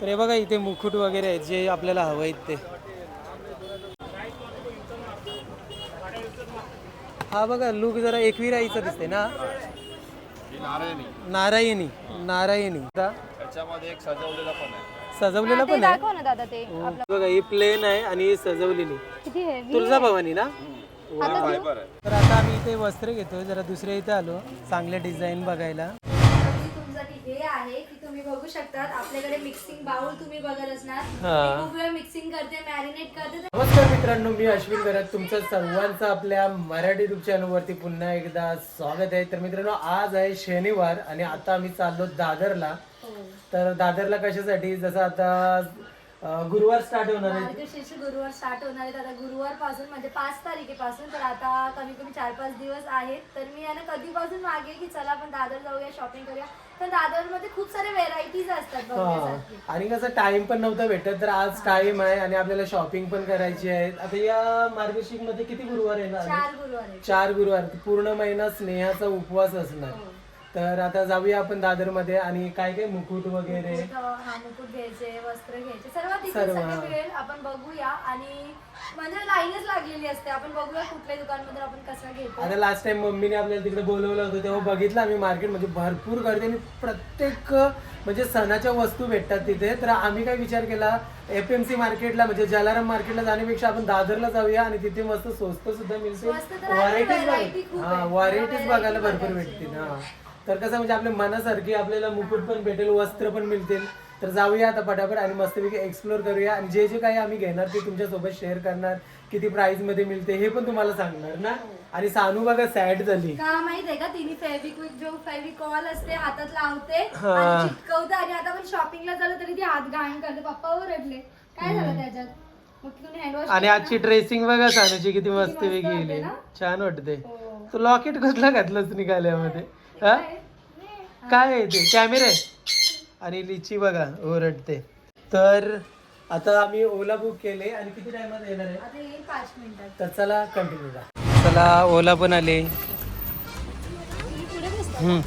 तर हे बघा इथे मुकुट वगैरे आहेत जे आपल्याला हवं आहेत ते. हा बघा लुक जरा एकवीर आईचा दिसते ना? नारायणी. नारायणी आता त्याच्यामध्ये एक सजवलेला पण आहे. सजवलेला ते पण आहे? दाखव ना दादा ते. बघा ही प्लेन आहे आणि ही सजवलेली. तुळजा भवानी ना? तर आता आम्ही इथे वस्त्र घेतोय जरा दुसऱ्या इथे आलो चांगले डिझाईन बघायला. बघू शकतात. आपल्याकडे मिक्सिंग बाउल तुम्ही बघत असणार. हा. मी खूप वेळ मिक्सिंग करते मॅरिनेट करते. नमस्कार मित्रांनो मी अश्विन करत तुमचं सर्वांचं आपल्या मराठी युट्यूब चॅनलवरती पुन्हा एकदा स्वागत आहे. तर मित्रांनो आज आहे शनिवार आणि आता आम्ही चाललो दादरला. तर दादरला कशासाठी? जसं आता गुरुवार स्टार्ट होणार आहे. मार्गशीर्ष गुरुवार स्टार्ट होणार आहेत आता गुरुवारपासून म्हणजे पाच तारखेपासून तर आता कमी कमी चार पाच दिवस आहेत. तर मी यांना कधीपासून मागे की चला आपण दादर जाऊया शॉपिंग करूया. तर दादरमध्ये खूप सारे व्हेरायटीज असतात. आणि कसं टाइम पण नव्हता भेटत तर आज टाइम आहे आणि आपल्याला शॉपिंग पण करायची आहे. आता या मार्गशीर्षमध्ये किती गुरुवार येणार? चार गुरुवार आहेत. चार गुरुवार. पूर्ण महिना स्नेहाचा उपवास असणार. हो. तर आता जाऊया आपण दादरमध्ये आणि काय काय मुकुट वगैरे? मुकुट, हा मुकुट घ्यायचे वस्त्र घ्यायचे सर्व तिथे सर्व, सगळे. मिळेल आपण बघूया. आणि म्हणजे लाईनच लागलेली असते. आपण बघूया कुठल्या आपण कसं घेतो. आता लास्ट टाइम मम्मीने आपल्याला तिकडे बोलवलं होतं तेव्हा बघितलं आम्ही मार्केट म्हणजे भरपूर गर्दी आणि प्रत्येक म्हणजे सणाच्या वस्तू भेटतात तिथे. तर आम्ही काय विचार केला एफ एम सी मार्केटला म्हणजे जलाराम मार्केटला जाण्यापेक्षा आपण दादरला जाऊया आणि तिथे मस्त स्वस्त सुद्धा मिळते. स्वस्त तर आहे, व्हरायटीज variety खूप हा. व्हरायटीज variety बघायला भरपूर. भेटतील हा. तर कसं म्हणजे आपल्या मनासारखी आपल्याला मुकुट पण भेटेल वस्त्र पण मिळतील. तर जाऊया आता पटापट आणि मस्तपैकी एक्सप्लोर करूया. आणि जे जे काही आम्ही घेणार ते तुमच्यासोबत शेअर करणार. किती प्राइसमध्ये मिळते हे पण तुम्हाला सांगणार ना. आणि सानू बघा सॅड झाली. का माहीत आहे का तिने फेविक्विक जो फेविकॉल असते हातात लावते हा. आणि चिटकवते. आणि आता आपण शॉपिंगला झालं तरी ती हात घाण करते. पप्पा ओरडले. काय झालं त्याच्यात? मग तुम्ही हँडवॉश आणि आजची ड्रेसिंग बघा सानूची किती मस्त वेगळी गेली? छान वाटते. हो. तू लॉकेट कसला घातलंच निघाल्यामध्ये? हा? काय? आहे ते? कॅमेरा? आहे आणि लिची बघा ओरडते. तर आता आम्ही ओला बुक केले आणि किती टायमात येणार आहे? तर चला कंटिन्यू चला ओला पण आले. हम्म.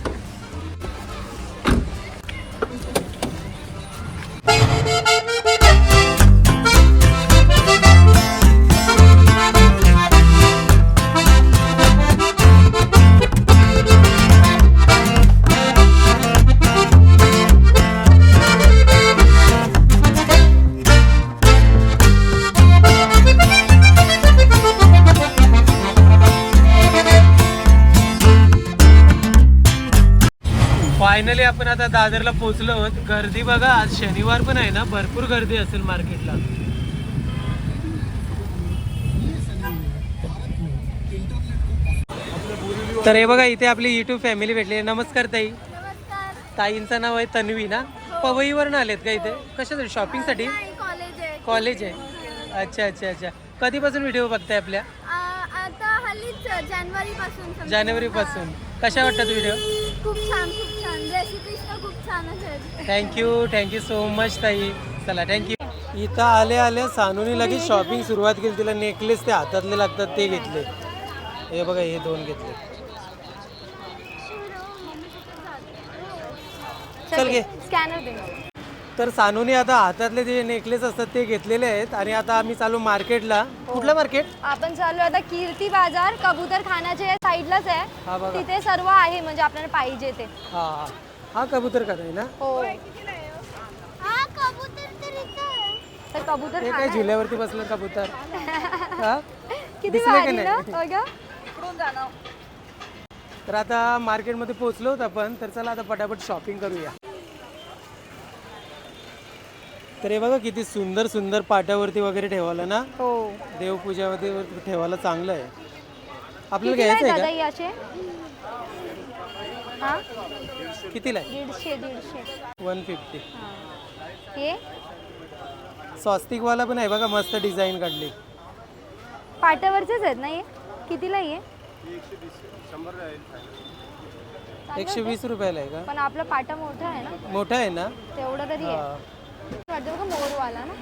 फायनली आपण आता दादरला पोहोचलो आहोत. गर्दी बघा आज शनिवार पण आहे ना भरपूर गर्दी असेल मार्केटला. तर हे बघा इथे आपली युट्यूब फॅमिली भेटली. नमस्कार ताई. ताईंचं नाव आहे तन्वी ना? पवईवरून आलेत का इथे? कशासाठी? शॉपिंगसाठी कॉलेज आहे. कॉलेज आहे. अच्छा अच्छा अच्छा. कधीपासून व्हिडिओ बघताय आपल्या? जानेवारी पासून जानेवारी पासून कशा वाटतात व्हिडिओ खूप छान खूप छान. रेसिपीज तर खूप छान आहेत. थँक्यू थँक्यू सो मच ताई. चला थँक्यू इथं आले आले. सानूने लगेच शॉपिंग सुरुवात केली. तिला नेकलेस ते हातातले लागतात ते घेतले. हे बघा हे दोन घेतले. चल घे. स्कॅनर दे. तर सानूने आता हातातले जे नेकलेस असतात ते घेतलेले आहेत आणि आता आम्ही चालू मार्केटला. कुठलं मार्केट? आपण चालू आता कीर्ती बाजार कबूतर खाण्याच्या साईडलाच हा आहे बघा. तिथे सर्व आहे म्हणजे आपल्याला पाहिजे ते. हा हा. हा कबूतर का ना? हो. तर कबूतर ते काय आहे. झुल्यावरती बसलं कबूतर? हा? किती दिसलं का भारी नाही? ना? बघा. तर आता मार्केटमध्ये पोहोचलो होतो आपण तर चला आता पटापट शॉपिंग करूया. तर हे बघा किती सुंदर सुंदर पाट्यावरती वगैरे ठेवायला ना? हो. देवपूजावरती वरती ठेवायला चांगलं आहे. आपल्याला कितीला घ्यायचं आहे दादा आहे ही असे? हा? का कितीला आहे? दीडशे दीडशे. One fifty. हा. हे? स्वस्तिकवाला पण आहे बघा मस्त डिझाईन काढली. पाट्यावरचेच आहेत ना हे? कितीला आहे हे? एकशे वीस रुपयाला आहे का? पण आपला पाटा मोठा आहे ना? मोठा आहे ना? तेवढं तरी आहे. हा. वाटतं बघा मोरवाला ना?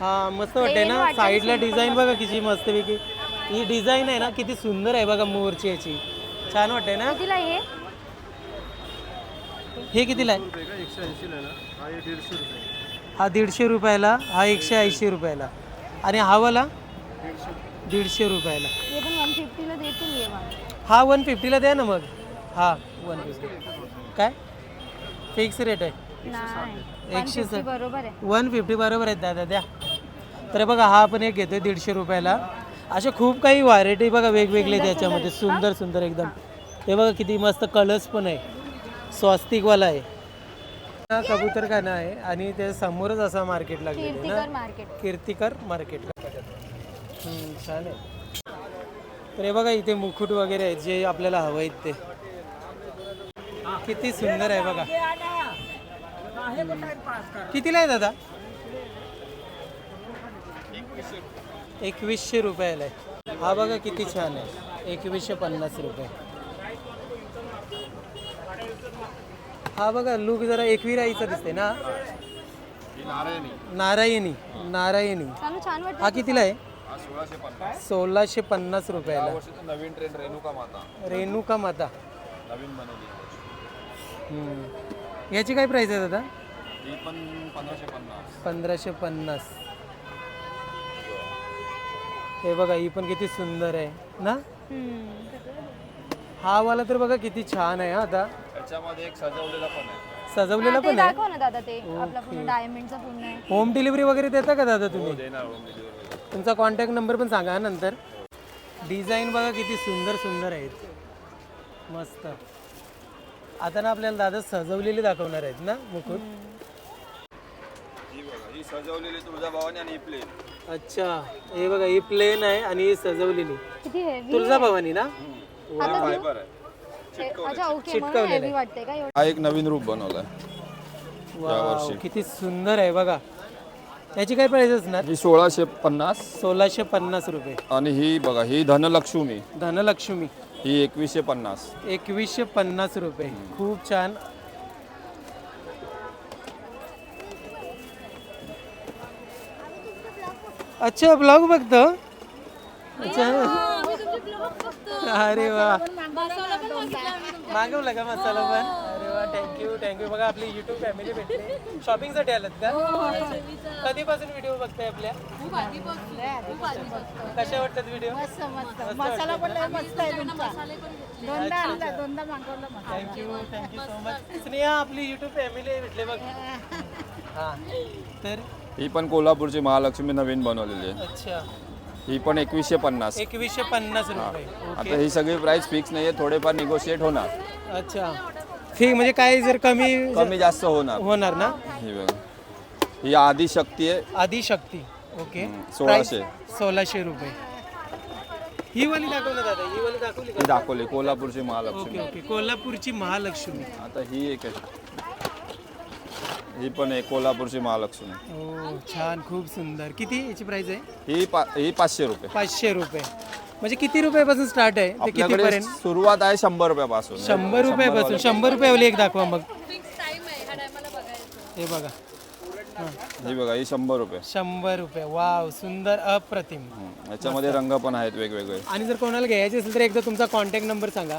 हा मस्त वाटते Plain ना. साईडला डिझाईन बघा. किती मस्त पैकी ही डिझाईन आहे ना किती सुंदर आहे बघा मोरची याची. छान वाटते ना? कितीला आहे हे? हे कितीला आहे? एकशे ऐंशीला आहे ना. हा हे दीडशे रुपये हा दीडशे रुपयाला. हा एकशे ऐंशी रुपयाला. आणि हा वाला? दीडशे रुपयाला. हे पण वन फिफ्टीला देतील ये मला हा वन फिफ्टीला द्या ना मग. हा वन फिफ्टी काय? फिक्स रेट आहे. नाही. एकशे 150 बरोबर आहे. वन फिफ्टी बरोबर आहेत दादा द्या. तर बघा हा पण एक घेतोय दीडशे रुपयाला. अशा खूप काही व्हरायटी बघा वेगवेगळे त्याच्यामध्ये. सुंदर. सुंदर एकदम. हे बघा किती मस्त कलर्स पण आहे. स्वस्तिकवाला आहे. हा कबूतरखाना आहे आणि त्या समोरच असा मार्केट लागलेलं आहे कीर्तिकर ना मार्केट कीर्तिकर मार्केट छान आहे. तर हे बघा इथे मुकुट वगैरे आहेत जे आपल्याला हवं आहेत ते. किती सुंदर आहे बघा. कितीला आहे दादा? एकवीसशे रुपयाला आहे. हा बघा किती छान आहे. एकवीसशे पन्नास रुपये. हा बघा लुक जरा एकविराईचा दिसते ना? ही नारायणी. नारायणी हा कितीला आहे? हा सोळाशे पन्नास. रुपयाला. नवीन ट्रेंड रेणुका माता. रेणुका माता. नवीन बनवली. याची काय प्राइस आहे दादा? ही पण पंधराशे पन्नास. पंधराशे पन्नास. हे बघा ही पण किती सुंदर आहे ना. हा वाला तर बघा किती छान आहे हा आता. याच्यामध्ये एक सजवलेला पण आहे. सजवलेला हा, ते पण आहे? दाखव ना दादा ते आपला पूर्ण डायमंडचा पूर्ण. आहे होम डिलिव्हरी वगैरे देता का दादा तुम्ही? देणार होम डिलिव्हरी तुमचा कॉन्टॅक्ट नंबर पण सांगा हा नंतर. डिझाईन बघा किती सुंदर सुंदर आहेत. मस्त. आता ना आपल्याला दादा सजवलेली दाखवणार आहेत ना मुकुट? ही सजवलेली तुळजाभवानी आणि ही प्लेन अच्छा हे बघा ही प्लेन आहे आणि ही सजवलेली. किती हेवी तुळजाभवानी ना? फायबर आहे. अच्छा ओके म्हणून हेवी वाटते का एवढं? हा एक नवीन रूप बनवलाय. वाव, किती सुंदर आहे बघा. याची काय प्राइस असणार? ही सोळाशे पन्नास. सोळाशे पन्नास रुपये. आणि ही बघा ही धनलक्ष्मी. धनलक्ष्मी. ही एकवीसशे पन्नास. एकवीसशे पन्नास रुपये. खूप छान. अच्छा ब्लॉग बघतो? अच्छा. अरे वा. मागवला का मसाला पण? अरे वा थँक्यू थँक्यू बघा आपली युट्यूब फॅमिली भेटली. शॉपिंगसाठी आलात का? कधीपासून व्हिडिओ बघताय आपल्या? कशा वाटतात व्हिडिओ मसाला पण मस्त आहे thank you thank you so much Sneha आपली युट्यूब फॅमिली भेटले बघ. हा. तर ही पण कोल्हापूरची महालक्ष्मी नवीन बनवलेली आहे. अच्छा. ही पण एकवीसशे पन्नास. एकवीसशे पन्नास रुपये. आता ओके. ही सगळी प्राइस फिक्स नाहीये थोडेफार निगोशिएट होणार. अच्छा. ठीक म्हणजे काय जर कमी कमी जास्त होणार. होणार ना? ही बघा. ही आदिशक्ती आहे. आदिशक्ती ओके. हम्म, सोळाशे. Price सोळाशे. रुपये. ही वाली दाखव ना दादा ही वाली दाखवली ही दाखवली कोल्हापूरची महालक्ष्मी. Okay okay. कोल्हापूरची महालक्ष्मी. आता ही एक आहे. ही पण आहे कोल्हापूरची महालक्ष्मी हो छान खूप सुंदर. किती याची प्राइस आहे? ही पा ही पाचशे रुपये. पाचशे रुपये. म्हणजे किती रुपयापासून स्टार्ट आहे? ते आपल्याकडे कितीपर्यंत सुरुवात आहे शंभर रुपयापासून. शंभर रुपयापासून. शंभर रुपयावाली एक दाखवा मग. हे बघा. हां ही बघा ही शंभर रुपये. शंभर रुपये. वाव सुंदर अप्रतिम. हम्म, याच्यामध्ये रंग पण आहेत वेगवेगळे. आणि जर कोणाला घ्यायचे असेल तर एकदा तुमचा कॉन्टॅक्ट नंबर सांगा.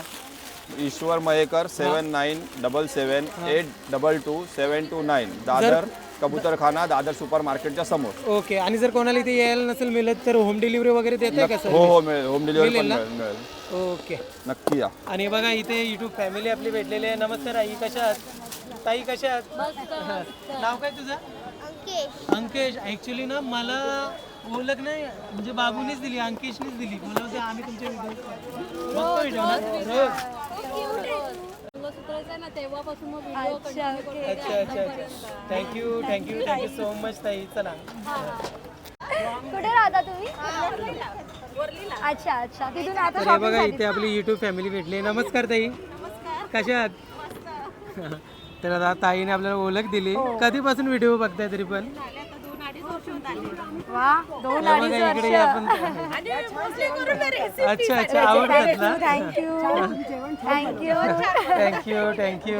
Ishwar Mayekar seven nine double seven eight double two seven two nine. Dadar Kabutarkhana Dadar super मार्केटच्या समोर. ओके आणि जर कोणाला इथे यायला नसेल मिळत तर होम डिलिव्हरी वगैरे देते का हो सर हो मिळेल. होम डिलिव्हरी पण मिळेल मिळेल मिळेल. ओके. नक्की या. आणि बघा इथे युट्यूब फॅमिली आपली भेटलेली आहे. नमस्कार आई कशा आहात? ताई कशा आहात? नाव काय तुझं? अंकेश. ऍक्च्युली ना मला ओळख नाही म्हणजे बाबूनीच दिली अंकेशनीच दिली. मला होते आम्ही तुमचे व्हिडिओ बघतो व्हिडिओ ना रोज अच्छा अच्छा अच्छा thank you thank you thank you so much ताई. चला. कुठे राहता तुम्ही? अच्छा अच्छा. तिथून आता तर हे बघा इथे आपली युट्यूब फॅमिली भेटली. नमस्कार ताई. कशा आहात? तर आता ताईने आपल्याला ओळख दिली. कधीपासून व्हिडिओ बघताय तरी पण? वा दोन हे बघा इकडे या पण अच्छा अच्छा आवडतात ना थँक्यू थँक्यू थँक्यू थँक्यू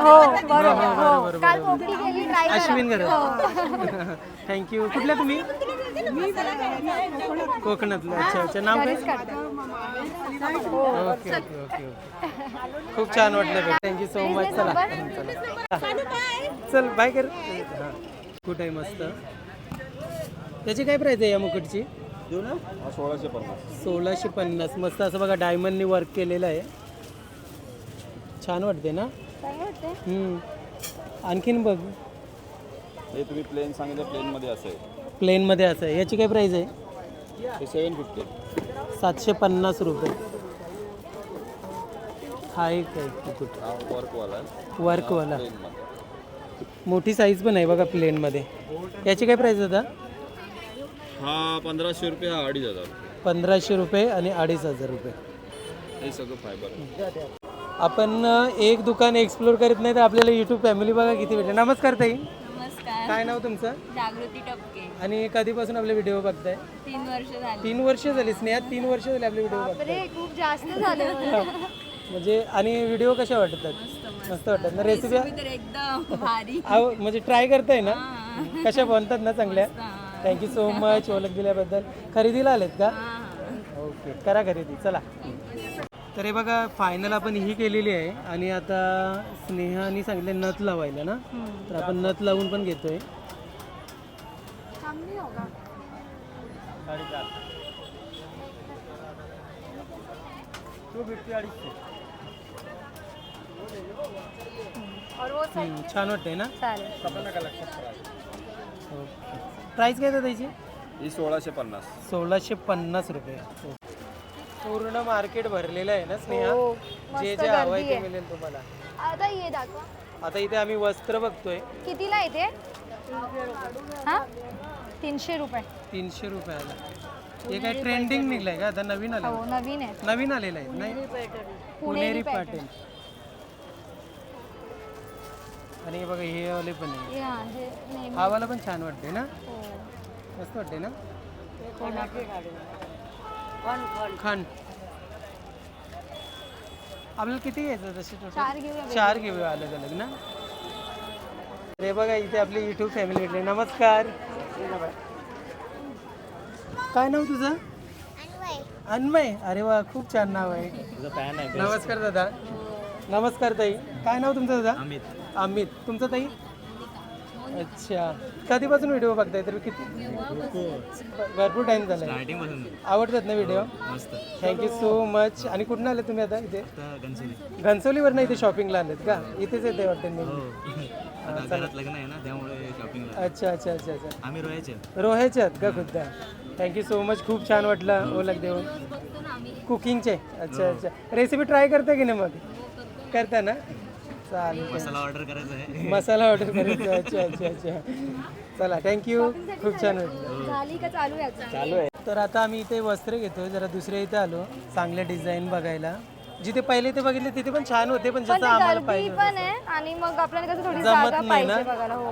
हो बरोबर हो काल पोपटी केली ट्राय अश्विन गरज. थँक्यू कुठल्या तुम्ही? कोकणातलं. अच्छा अच्छा. नाव काय? Okay okay okay okay. खूप छान वाटलं थँक्यू सो मच चला. चला. चल बाय कर. हां कुठं आहे मस्त त्याची काय प्राईस आहे या मुकुटची? सोळाशे पन्नास. सोळाशे पन्नास. मस्त असं बघा डायमंडनी वर्क केलेलं आहे. छान वाटते ना? हम्म. आणखीन बघ. हे तुम्ही प्लेन सांगितलं प्लेनमध्ये असेल प्लेनमध्ये असं आहे. याची काय प्राईस आहे? हे सेवन फिफ्टी सातशे पन्नास रुपये. हा एक आहे मुकुट वर्कवाला आहे. वर्कवाला प्लेनमध्ये मोठी साईज पण आहे बघा प्लेनमध्ये याची काय प्राईस होता हा पंधराशे रुपये हा अडीच हजार. पंधराशे रुपये आणि अडीच हजार रुपये. हे सगळं फायबर आहे. आपण अ, एक दुकान एक्सप्लोर करत नाही तर आपल्याला युट्यूब फॅमिली बघा किती भेटले. नमस्कार ताई. नमस्कार. काय नाव तुमचं? जागृती टपके. आणि कधीपासून आपले व्हिडिओ बघताय? तीन वर्ष झाली. तीन वर्ष झाली. स्नेहा तीन वर्ष झाली आपले व्हिडिओ बघताय. अरे खूप जास्त झालं. म्हणजे आणि व्हिडिओ कशा वाटतात? मस्त वाटतात. ना रेसिपी तर एकदम भारी. अहो म्हणजे ट्राय करताय ना? कशा बनतात ना चांगल्या? थँक्यू सो मच ओळख दिल्याबद्दल. खरेदीला आलेत का? ओके करा खरेदी. चला. तर हे बघा फायनल आपण ही केलेली आहे. आणि आता स्नेहाने सांगितले नथ लावायला ना? तर आपण नथ लावून पण घेतोय. छान वाटतंय ना? चालेल ओके। प्राईस काय त्याची? ही सोळाशे पन्नास. सोळाशे पन्नास रुपये. पूर्ण मार्केट भरलेलं आहे ना स्नेहा? हो, जे मस्त जे हवं आहे गर्दी ते आहे. मिळेल तुम्हाला. आता ये दाखवा. आता इथे आम्ही वस्त्र बघतोय. कितीला येते हा? तीनशे रुपये. तीनशे रुपयाला हे काय ट्रेंडिंग निघलंय का? आता नवीन आलं. हो नवीन आहे. नवीन आलेलं आहे नाही? पुणेरी पाटील आणि हे बघा हे वाले पण आहे. हे हा, हे नेहमी. हा वाला पण छान वाटते ना? हो. मस्त वाटते ना? खंड आपल्याला किती घ्यायचं तसे total? चार घेऊया चार घेऊया अलग अलग ना अरे बघा इथे आपली युट्यूब फॅमिली भेटली नमस्कार. काय नाव तुझं? अन्मय अरे वा खूप छान नाव आहे. नमस्कार दादा. नमस्कार ताई. काय नाव तुमचं दादा? अमित. अमित. तुमचं ताई? अच्छा. कधीपासून व्हिडिओ बघताय? तर किती? भरपूर टाइम झाला आवडतात ना व्हिडिओ? थँक्यू सो मच आणि कुठून आले तुम्ही आता इथे? घनसोलीवर नाही इथे शॉपिंगला आलेत का? इथेच येते वाटतं मी. लग्न आहे ना त्यामुळे शॉपिंग अच्छा अच्छा अच्छा अच्छा. आम्ही रोयाचे रोह्याचे आहेत का खुद्द? थँक्यू सो मच खूप छान वाटलं. ओळख देऊन. कुकिंगचे अच्छा अच्छा. रेसिपी ट्राय करता की नाही मग? करता ना चालेल. मसाला ऑर्डर करायचा आहे. मसाला ऑर्डर करायचा अच्छा अच्छा अच्छा. चला थँक्यू खूप छान वाटलं. झाली का चालू आहे आता? चालू आहे. तर आता आम्ही इथे वस्त्र घेतोय. जरा दुसऱ्या इथे आलो. चांगले डिझाईन बघायला. जिथे पहिले ते बघितले तिथे पण छान होते पण पण जसं ते आम्हाला गर्दी पाहिजे पण आहे आणि मग आपल्याला कसं थोडी जमत जागा नाही ना. पाहिजे बघायला हो.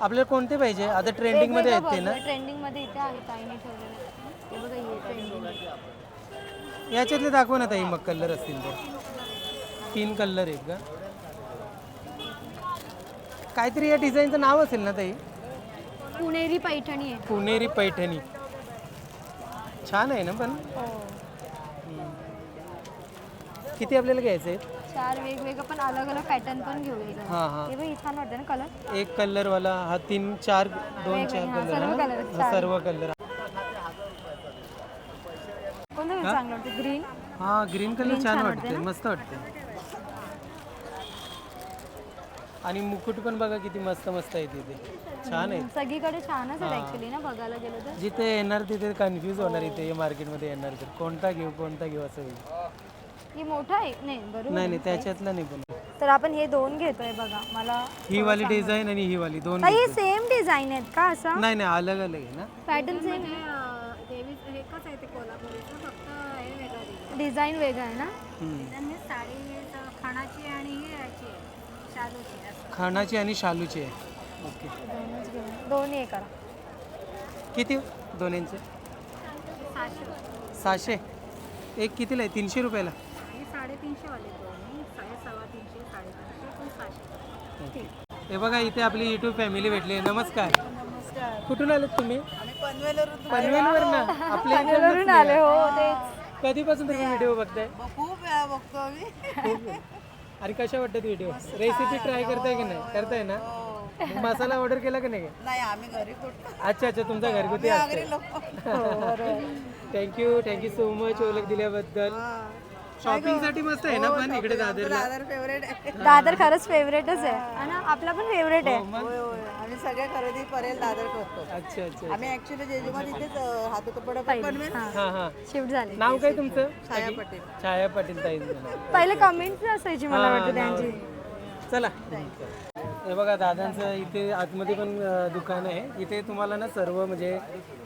आपल्याला कोणते पाहिजे? आता ट्रेंडिंगमध्ये आहेत ते ना? ट्रेंडिंगमध्ये इथे आहे ताईने ठेवलेलं. हे बघा हे ट्रेंडिंग याच्यातले दाखव ना ताई मग कलर असतील तर. तीन कलर आहेत का? काहीतरी या डिझाईनचं नाव असेल ना ताई? पुणेरी पैठणी आहे. पुणेरी पैठणी. छान आहे ना पण? हो. किती आपल्याला घ्यायचे आहेत? चार वेगवेगळं पण अलग अलग पॅटर्न पण घेऊया. हां हां. छान वाटतं ना कलर एक कलर वाला हा तीन चार दोन चार कलर सर्व कलर कोणतं चांगलं वाटतं? ग्रीन? हा ग्रीन कलर छान वाटते मस्त वाटते आणि मुकुट पण बघा किती मस्त मस्त आहे तिथे. छान आहे. सगळीकडे छानच आहे ऍक्च्युली ना बघायला गेलं तर. जिथे येणार तिथे कन्फ्यूज होणार इथे मार्केटमध्ये येणार तर. कोणता घेऊ कोणता घेऊ असं होईल. ही मोठा आहे? नाही बरोबर नाही नाही त्याच्यातला नाही पण. तर आपण हे दोन घेतोय बघा. मला ही वाली डिझाईन आणि ही वाली दोन हे सेम डिझाईन आहेत का असं? नाही नाही अलग अलग आहे ना. पॅटर्न सेम डिझाईन वेगळं आहे. ना? हम्म. खाणाची आणि शालूची खानाची आणि शालूची आहे. ओके. दोनच घेऊन दोन हे करा. किती दोन्हींचे? सहाशे. एक कितीला आहे? तीनशे रुपयाला? दोन्ही. साडे सव्वा तीनशे साडेतीनशे पण सहाशे. हे बघा इथे आपली युट्यूब फॅमिली भेटली नमस्कार. कुठून आलेत तुम्ही? पनवेलवर ना आपल्या आले हो तेच. कधीपासून तुम्ही व्हिडिओ बघताय? खूप वेळा बघतो आम्ही. आणि कशा वाटतात व्हिडिओ रेसिपी ट्राय करताय की नाही? करताय ना? मग मसाला ऑर्डर केला की नाही? नाही आम्ही घरी कुठं? अच्छा अच्छा तुमचा घरगुती असते. लोक. थँक्यू थँक्यू सो मच ओळख दिल्याबद्दल. शॉपिंगसाठी मस्त आहे ना पण इकडे दादरला. दादर फेवरेट आहे. दादर खरंच फेवरेटच आहे. आणि आपला पण फेवरेट आहे. होय होय. आम्ही सगळे खरेदी परेल दादर करतो. अच्छा अच्छा आम्ही ऍक्च्युली जेजुमा तिथेच हात होतो पडत पनवेल हा. हा शिफ्ट झाली. नाव काय तुमचं? छाया पटेल. छाया पाटील ताई. पहिले कमेंट असायची मला वाटतं त्यांची. चला. हे बघा दादांचं इथे आतमध्ये पण दुकान आहे. इथे तुम्हाला ना सर्व म्हणजे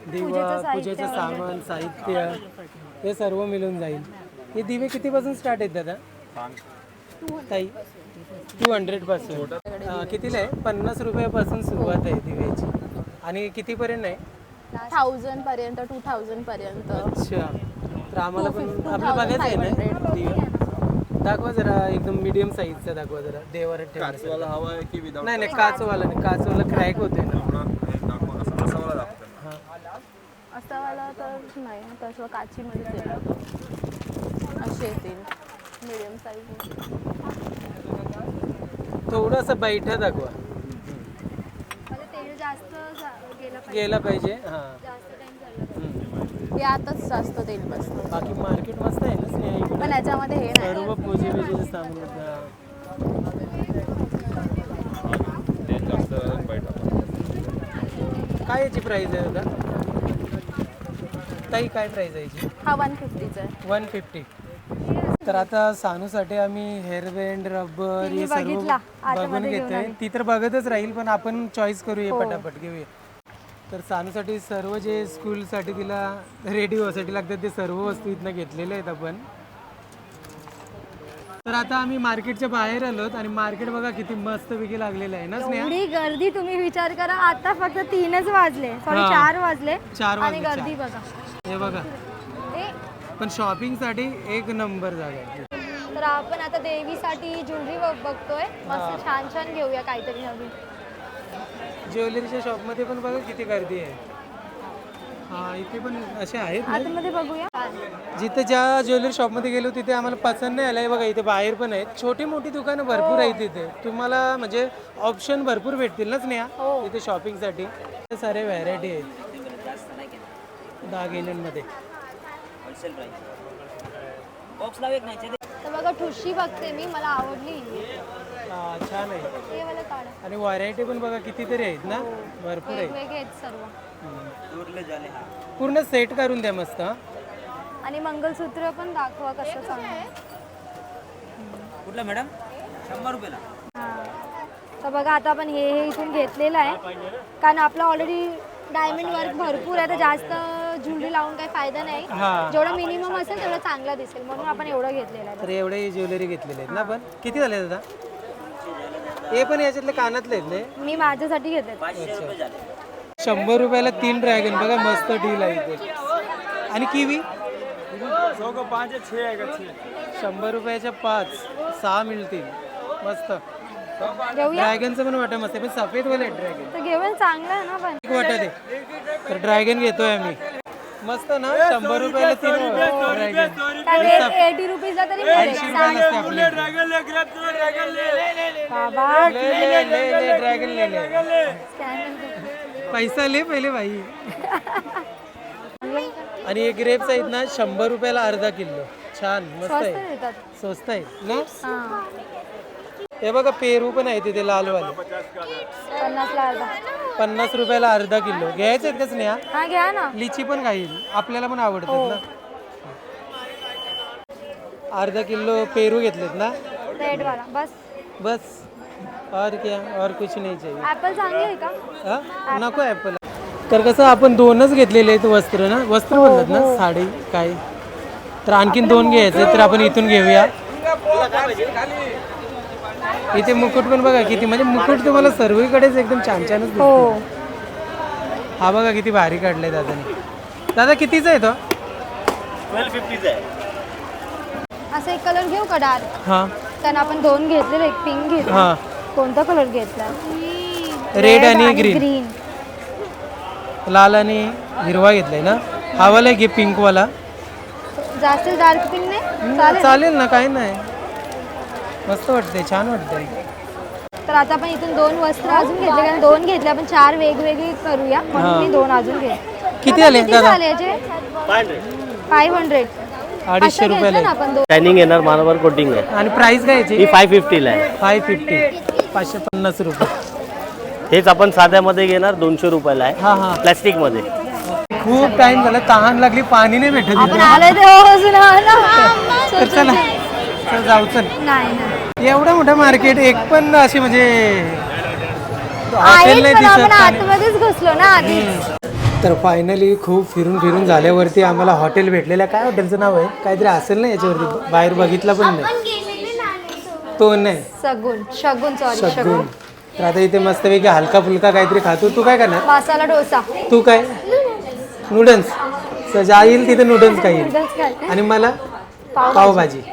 दिवा पूजेचं सामान साहित्य हे सर्व मिळून जाईल. हे दिवे कितीपासून स्टार्ट आहेत दादा? ताई टू हंड्रेडपासून. अं, कितीला आहे? पन्नास रुपयापासून सुरुवात आहे दिव्याची. आणि कितीपर्यंत आहे? थाउजंड पर्यंत टू थाउजंड पर्यंत. अच्छा. तर आम्हाला पण आपलं बघायचं आहे ना? दिवा. दाखवा जरा एकदम मीडियम साईजचा दाखवा जरा. देवारात ठेवण्यासाठी. काचवाला हवा आहे की विदाउट नाही नाही काचवाला नाही. काचवाला क्रॅक होते ना. असावाला दाखवतो हा. असा वाला तर नाही तसं काचीमध्ये येतील मिडियम साईज थोडंसं बैठा दाखवा. तेल जास्त गेलं पाहिजे. गेला हा. जास्त तेल बसतं बाकी मार्केट मस्त आहे ना पण याच्यामध्ये हे सर्व पूजे काय याची प्राइस आहे दादा? ताई काय प्राइस आहे याची? हा वन फिफ्टीचा आहे. वन फिफ्टी तर आता सानूसाठी आम्ही हेअरबँड रबर हे सर्व बघितला. आतमध्ये बघून घेऊन घेतोय. ती तर बघतच राहील पण आपण चॉईस करूया पटापट घेऊया. तर सानूसाठी सर्व जे स्कूलसाठी तिला रेडी व्हायसाठी लागतात ते सर्व वस्तू इथनं घेतलेले आहेत आपण. तर आता आम्ही मार्केटच्या बाहेर आलोत आणि मार्केट बघा किती मस्त पैकी लागलेलं आहे ना स्नेहा? एवढी गर्दी तुम्ही विचार करा आता फक्त तीनच वाजले. सॉरी हा. चार वाजले. चार आणि वाजले गर्दी बघा. हे बघा. हे पण शॉपिंगसाठी एक नंबर जागा आहे. तर आपण आता देवीसाठी ज्वेलरी बघतोय. मस्त छान छान घेऊया काहीतरी नवीन. ज्वेलरीच्या शॉपमध्ये पण बघा किती गर्दी आहे. हा इथे पण असे आहेत ना. आतमध्ये बघूया. जिथे ज्या ज्वेलरी शॉपमध्ये गेलो तिथे आम्हाला पसंत नाही आलंय. बघा इथे बाहेर पण आहेत. छोटी मोठी दुकानं भरपूर आहेत तिथे. तुम्हाला म्हणजे ऑप्शन भरपूर भेटतील ना स्नेहा? इथे शॉपिंगसाठी सारे व्हरायटी आहेत. दागिन्यांमध्ये. तर बघा ठुशी बघते मी मला आवडली. ही. हा, छान आहे. हे मला काढा. आणि व्हरायटी पण बघा कितीतरी आहेत ना? भरपूर आहेत. वेगवेगळे आहेत सर्व. पूर्ण सेट करून द्या मस्त हा. आणि मंगलसूत्र पण दाखवा कसं चांगलं. कुठला मॅडम शंभर रुपयाला. हा. तर बघा आता आपण हे हे इथून घेतलेलं आहे. कारण आपलं ऑलरेडी डायमंड वर्क भरपूर आहे तर जास्त ज्वेलरी लावून काही फायदा नाही. हा. जेवढं मिनिमम असेल तेवढं चांगला दिसेल. म्हणून आपण एवढं घेतलेलं आहे. तर एवढे ज्वेलरी घेतलेले आहेत ना आपण? किती झाले दादा हे पण याच्यातले कानातले आहेत ना मी माझ्यासाठी घेतले अच्छा. शंभर रुपयाला तीन ड्रॅगन बघा मस्त डील आहे इथे. आणि किवी शंभर रुपयाच्या पाच. सहा मिळतील. मस्त. घेऊया? ड्रॅगनचं पण वाटा मस्त आहे पण सफेद वाले ड्रॅगन तर घेऊया चांगलं आहे ना पण. एक वाटा दे. तर ड्रॅगन घेतोय आम्ही. मस्त ना शंभर रुपयाला तीन एटी रुपीजला तरी मिळेल. ऐंशी रुपयाला असते आपले बाबा ले ले ले ले ड्रॅगन ले ले पैसा ले पहिले भाई आणि हे ग्रेप्स आहेत ना शंभर रुपयाला अर्धा किलो छान मस्त आहे देतात स्वस्त आहे ना हा हे बघा पेरू पण आहे तिथे लालवाले पन्नासला अर्धा पन्नास रुपयाला अर्धा किलो. घ्यायचे आहेत का स्नेहा? हा घ्या ना. लिची पण खाईल आपल्याला पण आवडतात ना? अर्धा किलो पेरू घेतलेत ना? रेड वाला बस. बस. और क्या और कुछ नहीं चाहिए. ऍपल चांगली आहे का? हा? नको ऍपल तर कसं आपण दोनच घेतलेले आहेत वस्त्र ना? वस्त्र बोलतात ना? साडी काय? तर आणखीन दोन घ्यायचे तर आपण इथून घेऊया. इथे मुकुट पण बघा किती म्हणजे मुकुट तुम्हाला सर्वीकडेच एकदम छान छानच दिसतील. हो. हा बघा किती भारी काढलाय दादाने. दादा कितीचा आहे तो? असं एक कलर घेऊ का डार्क? हा. कारण आपण दोन घेतलेले एक पिंक घेतला. हा. कोणता कलर घेतला? रेड आणि ग्रीन ग्रीन लाल आणि हिरवा घेतलाय ना? हा वाला घे पिंक वाला? जास्त डार्क पिंक नाही? चालेल. चालेल ना काही नाही. मस्त वाटते छान वाटते तर आता आपण इथून दोन वस्त्र अजून घेतले कारण दोन घेतले आपण चार वेगवेगळी करूया म्हणून मी दोन अजून घे किती आले दादा? झाले याचे? फाईव्ह हंड्रेड अडीचशे रुपयाला ना आपण दोन. टॅनिंग येणार मार्बल कोटिंग आहे. आहे. आणि प्राइस काय याची? ही फाय फिफ्टीला आहे. फाय फिफ्टी पाचशे पन्नास रुपये. हेच आपण साध्यामध्ये घेणार दोनशे रुपयाला आहे. हा हा. प्लॅस्टिकमध्ये. खूप टाइम झाला तहान लागली पाणी नाही भेटत आपण इथे. आलोय तेव्हापासून हा ना. तर चला. चल जाऊ चल. नाही नाही. एवढं मोठं मार्केट एक पण अशी म्हणजे नाही पण आपण दिसत काय आतमध्येच घुसलो ना आधीच. तर फायनली खूप फिरून फिरून झाल्यावरती आम्हाला हॉटेल भेटलेलं. आहे. काय हॉटेलचं नाव आहे? काहीतरी असेल ना याच्यावरती? बाहेर बघितलं पण नाही. तो नाही. सगुन शगुन सॉरी शगुन. शगुन. तर आता इथे मस्तपैकी हलका फुलका काहीतरी खातो. तू काय करणार? मसाला डोसा. तू काय? नूडल्स सजा येईल तिथे नूडल्स काय आणि मला पावभाजी. तर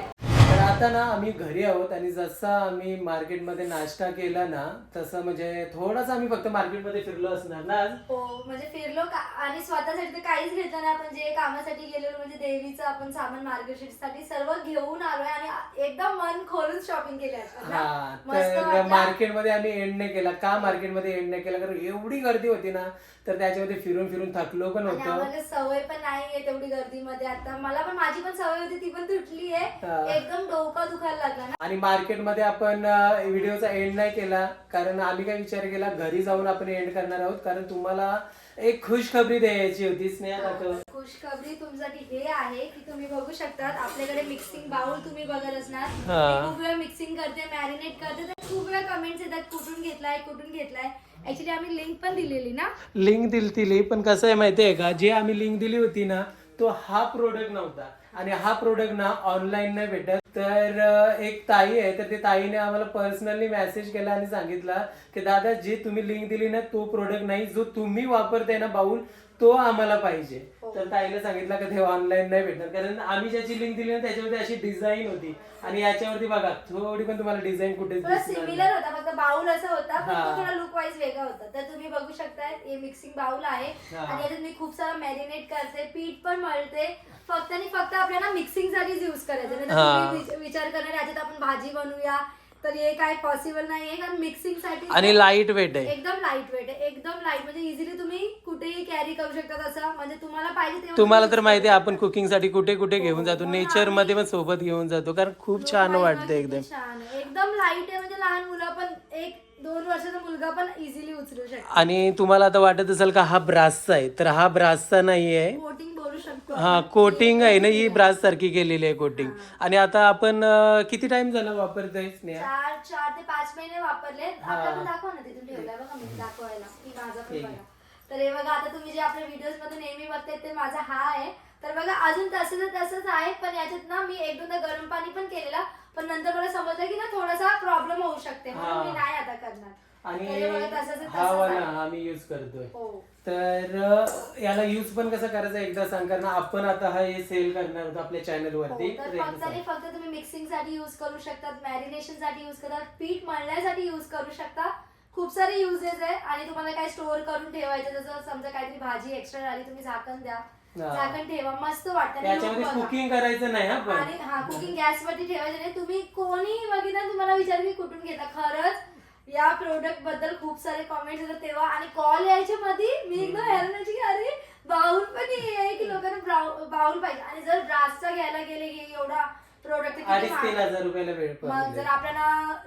आता ना आम्ही घरी आहोत आणि जसं आम्ही मार्केटमध्ये नाश्ता केला ना तसं म्हणजे थोडासा आम्ही फक्त मार्केटमध्ये फिरलो असणार ना आज हो म्हणजे फिरलो का आणि स्वतःसाठी तर काहीच घेतलं नाही आपण जे कामासाठी गेलेलो म्हणजे देवीचं आपण सामान मार्गशीटसाठी सर्व घेऊन आलोय आणि एकदम मन खोलून शॉपिंग केली आहे. हा मस्त तर वाटलं. मार्केटमध्ये आम्ही एंड नाही केला का मार्केटमध्ये एंड नाही केला कारण एवढी गर्दी होती ना तर त्याच्यामध्ये फिरून फिरून थकलो पण आणि होतो आम्हाला सवय पण नाहीये तेवढी गर्दीमध्ये आता मला पण माझी पण सवय होती ती पण तुटली हा. आहे एकदम डोका दुखायला लागला ना. आणि मार्केटमध्ये आपण व्हिडिओचा एंड नाही केला कारण आम्ही काय विचार केला घरी जाऊन आपण एंड करणार आहोत कारण तुम्हाला एक खुशखबरी द्यायची होती स्नेहा खुशखबरी तुमच्यासाठी हे आहे की तुम्ही बघू शकतात आपल्याकडे मिक्सिंग बाउल तुम्ही बघत असणार. मी खूप वेळा मिक्सिंग करते मॅरिनेट करते तर खूप वेळा कमेंट्स येतात कुठून घेतलाय कुठून घेतलाय. ऍक्च्युली आम्ही लिंक पण दिलेली ना. लिंक दिली दिली पण कसं आहे माहिती आहे का जे आम्ही लिंक दिली होती ना तो हा प्रोडक्ट नव्हता. आणि हा प्रोडक्ट ना ऑनलाईन नाही भेटत. तर एक ताई आहे तर ते ताईने आम्हाला पर्सनली मेसेज केला आणि सांगितला की दादा जे तुम्ही लिंक दिली ना तो प्रोडक्ट नाही जो तुम्ही वापरताय ना बाऊल तो आम्हाला पाहिजे. तर ताईला सांगितलं का ते ऑनलाईन नाही भेटणार. कारण आम्ही ज्याची लिंक दिली ना त्याच्यावरती अशी डिझाईन होती. आणि याच्यावरती बघा थोडी पण तुम्हाला डिझाईन थोडा नाही. सिमिलर होता. फक्त बाउल असा होता पण हा. तो थोडा लुक वाईज वेगळा होता. तर तुम्ही बघू शकताय हे मिक्सिंग बाउल आहे. हा. आणि याच्यात मी खूप सारा मॅरिनेट करते पीठ पण मळते. फक्त आणि फक्त आपल्याला मिक्सिंग साठीच युज करायचं. नाही तर हा. तुम्ही विच- विचार करणार याच्यात आपण भाजी बनवूया तर हे काय पॉसिबल नाहीये कारण मिक्सिंगसाठी आणि लाइट वेट आहे. एकदम लाइट वेट आहे. एकदम लाइट म्हणजे इझिली तुम्ही कुठेही कॅरी करू शकता असं. म्हणजे तुम्हाला पाहिजे तेव्हा तुम्हाला तुम्ही तर माहिती आहे आपण कुकिंगसाठी कुठे कुठे घेऊन जातो. नेचरमध्ये पण सोबत घेऊन जातो कारण खूप छान वाटतं एकदम. छान आहे. एकदम लाइट आहे म्हणजे लहान मुलं पण एक दोन वर्षाचा मुलगा पण इझिली उचलू शकतो. आणि तुम्हाला आता वाटत असेल का हा ब्रासचा आहे तर हा ब्रासचा नाही आहे बोलू शकतो हा कोटिंग आहे ना ही ब्रास सारखी केलेली आहे कोटिंग. आणि आता आपण अं, किती टाइम झाला वापरतोय स्नेहा? चार चार ते पाच महिने वापरले. आपला पण दाखवा ना तिथून ठेवलाय बघा मी दाखवायला. की माझा पण बघा. तर हे बघा आता तुम्ही जे आपल्या व्हिडिओजमध्ये नेहमी बघताय ते माझा हा आहे. तर बघा अजून तसंच तसंच आहे पण याच्यात ना मी एक दोनदा गरम पाणी पण केलेला. पण नंतर मला समजलं की ना थोडासा प्रॉब्लेम होऊ शकते. म्हणून मी नाही आता करणार. आणि तर हे बघा तसंच हा तसंच वाला आहे. हा मी युज करतोय. हो. तर याला यूज पण कसं करायचं एकदा सांग कारण आपण आता हा हे सेल करणार होतो आपल्या चॅनल हो, वरती तर एकदा फक्त आणि. फक्त तुम्ही मिक्सिंगसाठी युज करू शकतात मॅरिनेशनसाठी युज करतात पीठ मळण्यासाठी युज करू शकता. खूप सारे युजेस आहे आणि तुम्हाला काय स्टोअर करून ठेवायचं जसं समजा काहीतरी भाजी एक्स्ट्रा झाली तुम्ही झाकण द्या. हा. झाकण ठेवा मस्त वाटतं. त्याच्यामध्ये. कुकिंग करायचं नाही हा पण. आणि हा कुकिंग गॅस वरती ठेवायचं नाही. तुम्ही कोणी बघितलं तुम्हाला विचार की कुठून घेता खरंच या प्रोडक्टबद्दल खूप सारे कॉमेंट्स येतात तेव्हा. आणि कॉल यायच्या मध्ये मी एकदम हैराण व्हायची की अरे बाउल पण हे आहे की लोकांना बाउल पाहिजे. आणि जर ब्रासचा घ्यायला गेले की एवढा प्रोडक्ट अडीच तीन हजार रुपयाला वेळ मग. जर आपल्याला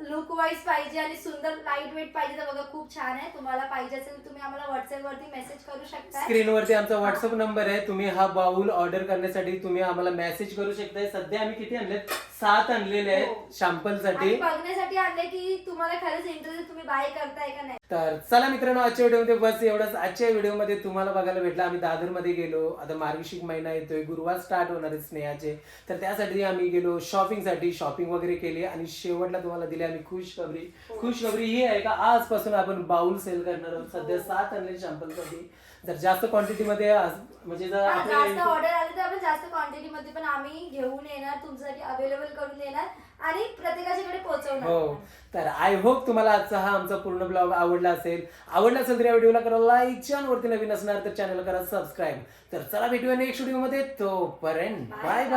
लुक वाईज पाहिजे आणि सुंदर लाइट वेट पाहिजे तर बघा खूप छान आहे. तुम्हाला पाहिजे असेल तर तुम्ही आम्हाला व्हॉट्सअप वरती मेसेज करू शकता. स्क्रीनवरती आमचा व्हॉट्सअप नंबर आहे. तुम्ही हा बाउल ऑर्डर करण्यासाठी तुम्ही आम्हाला मेसेज करू शकताय. सध्या आम्ही किती आणले सात आणलेले हो. आहेत शॅम्पलसाठी. आणि बघण्यासाठी आणले की तुम्हाला खरंच इंटरेस्ट तुम्ही बाय करताय का नाही? तर चला मित्रांनो आजच्या व्हिडिओमध्ये बस एवढंच. आजच्या व्हिडिओमध्ये तुम्हाला बघायला भेटलं आम्ही दादरमध्ये गेलो. आता मार्गशीर्ष महिना येतोय गुरुवार स्टार्ट होणार आहे स्नेहाचे. तर त्यासाठी आम्ही गेलो शॉपिंगसाठी शॉपिंग वगैरे केली आणि शेवटला तुम्हाला दिली आम्ही खुशखबरी खुशखबरी ही आहे का आजपासून आपण बाउल सेल करणार आहोत. सध्या सात आणले शॅम्पलसाठी जर जास्त क्वांटिटीमध्ये म्हणजे जर जास्त ऑर्डर आले तर आपण जास्त क्वांटिटी मध्ये पण आम्ही घेऊन येणार तुमच्यासाठी अवेलेबल करून देणार. आणि प्रत्येकाच्याकडे पोहोचवणार. हो. तर आय होप तुम्हाला आजचा हा आमचा पूर्ण ब्लॉग आवडला असेल. आवडला असेल तर या व्हिडिओला करा लाईक चॅनलवरती नवीन असणार तर चॅनल करा सबस्क्राईब तर चला भेटूया नेक्स्ट व्हिडिओमध्ये. तोपर्यंत बाय बाय